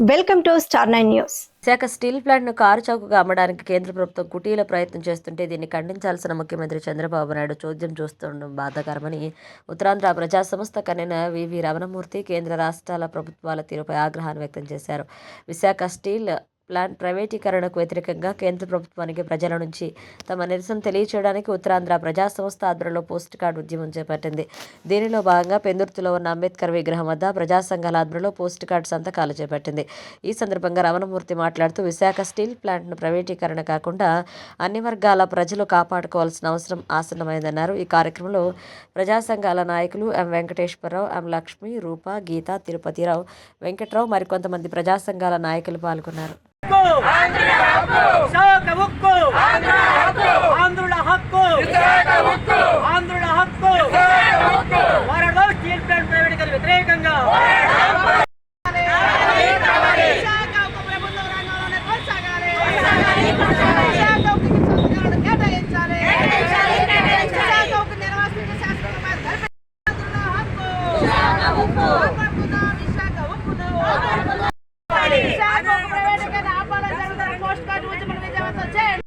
Welcome to star nine news. Visakha steel ప్లాంట్ను కారు చౌకగా అమ్మడానికి కేంద్ర ప్రభుత్వం కుటీల ప్రయత్నం చేస్తుంటే దీన్ని ఖండించాల్సిన ముఖ్యమంత్రి చంద్రబాబు నాయుడు చోద్యం చూస్తుండడం బాధాకరమని ఉత్తరాంధ్ర ప్రజా సంస్థ కన్వీనర్ వివి రమణమూర్తి కేంద్ర రాష్ట్రాల ప్రభుత్వాల తీరుపై ఆగ్రహాన్ని వ్యక్తం చేశారు. విశాఖ స్టీల్ ప్లాంట్ ప్రైవేటీకరణకు వ్యతిరేకంగా కేంద్ర ప్రభుత్వానికి ప్రజల నుంచి తమ నిరసన తెలియచేయడానికి ఉత్తరాంధ్ర ప్రజా సంస్థ ఆధ్వర్యంలో పోస్ట్ కార్డు ఉద్యమం చేపట్టింది. దీనిలో భాగంగా పెందుర్తిలో ఉన్న అంబేద్కర్ విగ్రహం వద్ద ప్రజా సంఘాల ఆధ్వర్యంలో పోస్ట్ కార్డ్ సంతకాలు చేపట్టింది. ఈ సందర్భంగా రమణమూర్తి మాట్లాడుతూ విశాఖ స్టీల్ ప్లాంట్ను ప్రైవేటీకరణ కాకుండా అన్ని వర్గాల ప్రజలు కాపాడుకోవాల్సిన అవసరం ఆసన్నమైందన్నారు. ఈ కార్యక్రమంలో ప్రజా సంఘాల నాయకులు ఎం వెంకటేశ్వరరావు ఎం లక్ష్మి రూప గీత తిరుపతిరావు వెంకట్రావు మరికొంతమంది ప్రజా సంఘాల నాయకులు పాల్గొన్నారు. శాఖ హక్కు ఆంధ్రుల హక్కు ఆంధ్రుల హక్కు వారిలో స్టీల్ ప్లాంట్ ప్రైవేటీకరణ వ్యతిరేకంగా విశాఖ ఒక ప్రభుత్వ రంగంలోనే కొనసాగాలి. విశాఖ ఒక సంస్థలను కేటాయించాలి. విశాఖ ఒక నిర్వాసిత శాసనసభ ధర్మేంద్రుల హక్కు. కాపాడుకుందాం విశాఖ ఉక్కును. విశాఖ ఒక ప్రైవేటీకరణ ఆపాలని జరుగుతున్న పోస్ట్ కార్డు ఉద్యమం విజయవంతం చేయండి.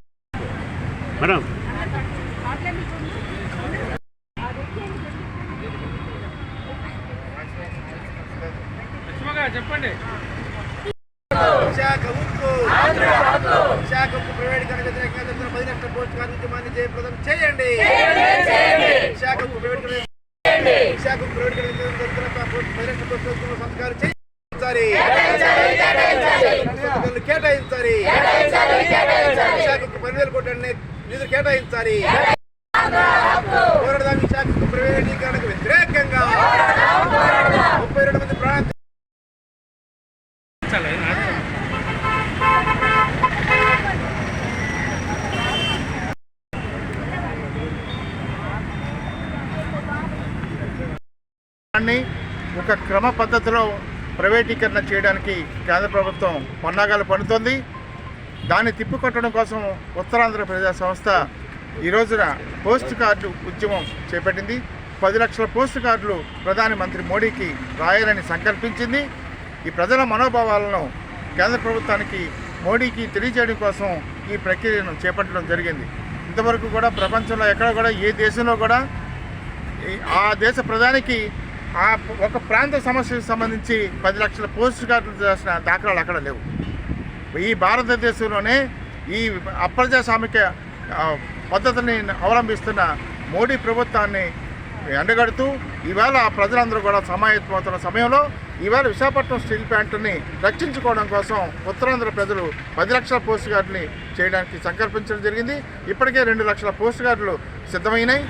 విశాఖ ఉక్కు విశాఖ ఉక్కు ప్రైవేటీకరణ వ్యతిరేకంగా జరుగుతున్న పది లక్షల పోస్ట్ కార్డు ఉద్యమాన్ని జయప్రదం చేయండి విశాఖ ఉక్కు ప్రైవేటీకరణ విశాఖ ఉక్కు ప్రైవేటీకరణ వ్యతిరేకంగా జరుగుతున్న పది లక్షల పోస్ట్ కార్డు ఉద్యమ సంతకాలు కేటాయించాలి విశాఖ ఉక్కు పదివేల కోట్ల నిధులు కేటాయించాలి పోరాడదాం ప్రైవేటీకరణకు వ్యతిరేకంగా ముప్పై రెండు మంది ప్రాణ ఒక క్రమ పద్ధతిలో ప్రైవేటీకరణ చేయడానికి కేంద్ర ప్రభుత్వం పన్నాగాలు పడుతోంది దాన్ని తిప్పికొట్టడం కోసం ఉత్తరాంధ్ర ప్రజా సంస్థ ఈ రోజున పోస్ట్ కార్డు ఉద్యమం చేపట్టింది. పది లక్షల పోస్ట్ కార్డులు ప్రధాని మంత్రి మోడీకి రాయాలని సంకల్పించింది. ఈ ప్రజల మనోభావాలను కేంద్ర ప్రభుత్వానికి మోడీకి తెలియజేయడం కోసం ఈ ప్రక్రియను చేపట్టడం జరిగింది. ఇంతవరకు కూడా ప్రపంచంలో ఎక్కడ కూడా ఏ దేశంలో కూడా ఆ దేశ ప్రధానికి ఆ ఒక ప్రాంత సమస్యకు సంబంధించి పది లక్షల పోస్ట్ కార్డులు చేసిన దాఖలాలు అక్కడ లేవు. ఈ భారతదేశంలోనే ఈ అప్రజాస్వామిక పద్ధతిని అవలంబిస్తున్న మోడీ ప్రభుత్వాన్ని ఎండగడుతూ ఈవేళ ప్రజలందరూ కూడా సమాయత్తమవుతున్న సమయంలో ఈవేళ విశాఖపట్నం స్టీల్ ప్లాంట్ని రక్షించుకోవడం కోసం ఉత్తరాంధ్ర ప్రజలు పది లక్షల పోస్ట్ గార్డుని చేయడానికి సంకల్పించడం జరిగింది. ఇప్పటికే రెండు లక్షల పోస్ట్ గార్డులు సిద్ధమైనాయి.